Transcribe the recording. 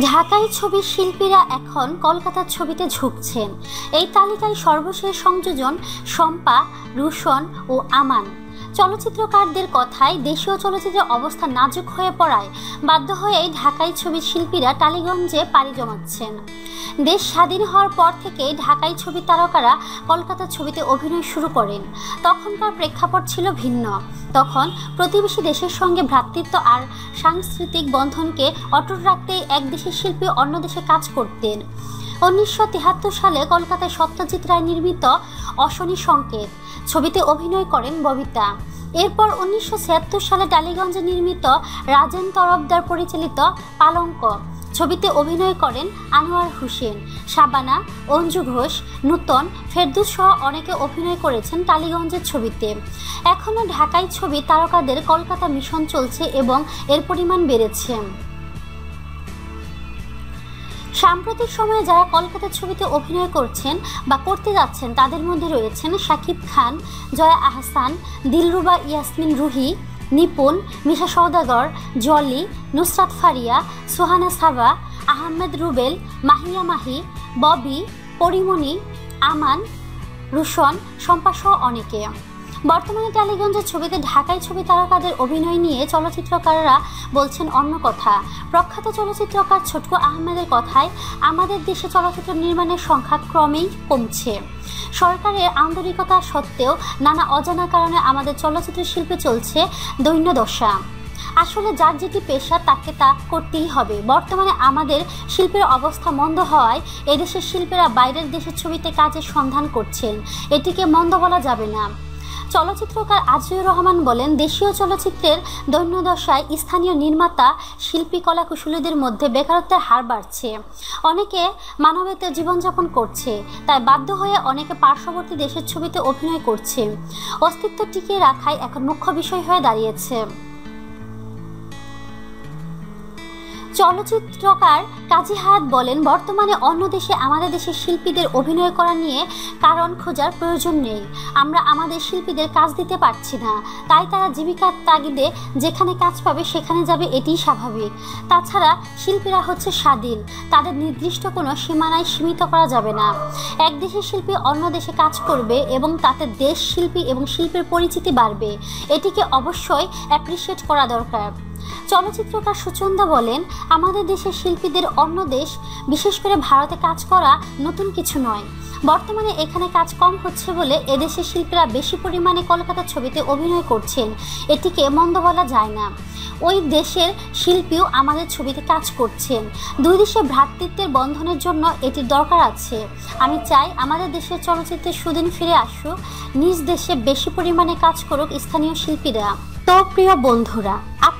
ঢাকাই ছবির শিল্পীরা এখন কলকাতার ছবিতে ঝুঁকছেন। এই তালিকায় সর্বশেষ সংযোজন শম্পা, রুশন ও আমান। চলচ্চিত্রকারদের কথায় দেশীয় চলচ্চিত্রের অবস্থা নাজুক হয়ে পড়ায় বাধ্য হয়েই ঢাকাই ছবির শিল্পীরা টালিগঞ্জে পাড়ি জমাচ্ছেন। দেশ স্বাধীন হওয়ার পর থেকেই ঢাকাই ছবি তারকারা কলকাতার ছবিতে অভিনয় শুরু করেন। তখনকার প্রেক্ষাপট ছিল ভিন্ন। তখন প্রতিবেশী দেশের সঙ্গে ভ্রাতৃত্ব আর সাংস্কৃতিক বন্ধনকে অটুট রাখতে এক দেশের শিল্পী অন্য দেশে কাজ করতেন। উনিশশো সালে কলকাতায় সত্যজিৎ রায় নির্মিত অশনি সংকেত। ছবিতে অভিনয় করেন ববিতা। এরপর উনিশশো ছিয়াত্তর সালে টালিগঞ্জে নির্মিত রাজেন তরফদার পরিচালিত পালঙ্ক। ছবিতে অভিনয় করেন আনোয়ার হোসেন, শাবানা, অঞ্জু ঘোষ, নূতন, ফেরদুস সহ অনেকে অভিনয় করেছেন টালিগঞ্জের ছবিতে। এখনও ঢাকাই ছবি তারকাদের কলকাতা মিশন চলছে এবং এর পরিমাণ বেড়েছে। সাম্প্রতিক সময়ে যারা কলকাতার ছবিতে অভিনয় করছেন বা করতে যাচ্ছেন, তাদের মধ্যে রয়েছেন শাকিব খান, জয়া আহসান, দিলরুবা ইয়াসমিন রুহি, নিপুণ, মিশা সৌদাগর জলি, নুসরাত ফারিয়া, সোহানা সাবা আহমেদ রুবেল, মাহিয়া মাহি, ববি, পরিমণি, আমান, রুশন সম্পাসহ অনেকে। বর্তমানে টালিগঞ্জের ছবিতে ঢাকায় ছবি তারকাদের অভিনয় নিয়ে চলচ্চিত্রকাররা বলছেন অন্য কথা। প্রখ্যাত চলচ্চিত্রকার ছোটকু আহমেদের কথায়, আমাদের দেশে চলচ্চিত্র নির্মাণের সংখ্যা ক্রমেই কমছে। সরকারের আন্তরিকতা সত্ত্বেও নানা অজানা কারণে আমাদের চলচ্চিত্র শিল্পে চলছে দৈন্যদশা আসলে যার যেটি পেশা, তাকে তা করতেই হবে। বর্তমানে আমাদের শিল্পের অবস্থা মন্দ হওয়ায় এদেশের শিল্পীরা বাইরের দেশের ছবিতে কাজের সন্ধান করছেন। এটিকে মন্দ বলা যাবে না। চলচ্চিত্রকার আজিউর রহমান বলেন, দেশীয় চলচ্চিত্রের দৈন্যদশায় স্থানীয় নির্মাতা, শিল্পী, কলাকুশলীদের মধ্যে বেকারত্বের হার বাড়ছে। অনেকে মানবেতে জীবনযাপন করছে, তাই বাধ্য হয়ে অনেকে পার্শ্ববর্তী দেশের ছবিতে অভিনয় করছে। অস্তিত্ব টিকিয়ে রাখাই এখন মুখ্য বিষয় হয়ে দাঁড়িয়েছে। চলচ্চিত্রকার কাজী হায়াত বলেন, বর্তমানে অন্য দেশে, আমাদের দেশের শিল্পীদের অভিনয় করা নিয়ে কারণ খোঁজার প্রয়োজন নেই। আমরা আমাদের শিল্পীদের কাজ দিতে পারছি না। তাই তারা জীবিকার তাগিদে যেখানে কাজ পাবে, সেখানে যাবে, এটিই স্বাভাবিক। তাছাড়া শিল্পীরা হচ্ছে স্বাধীন। তাদের নির্দিষ্ট কোনো সীমানায় সীমিত করা যাবে না। এক দেশের শিল্পী অন্য দেশে কাজ করবে এবং তাতে দেশ শিল্পী এবং শিল্পের পরিচিতি বাড়বে। এটিকে অবশ্যই অ্যাপ্রিসিয়েট করা দরকার। চলচ্চিত্রকার সুচন্দা বলেন, আমাদের দেশের শিল্পীদের অন্য দেশ, বিশেষ করে ভারতে কাজ করা নতুন কিছু নয়। বর্তমানে এখানে কাজ কম হচ্ছে বলে এদেশের শিল্পীরা বেশি পরিমাণে কলকাতা ছবিতে অভিনয় করছেন। এটিকে মন্দ বলা যায় না। ওই দেশের শিল্পীও আমাদের ছবিতে কাজ করছেন। দুই দেশে ভ্রাতৃত্বের বন্ধনের জন্য এটির দরকার আছে। আমি চাই আমাদের দেশের চলচ্চিত্রে সুদিন ফিরে আসুক, নিজ দেশে বেশি পরিমাণে কাজ করুক স্থানীয় শিল্পীরা। তো প্রিয় বন্ধুরা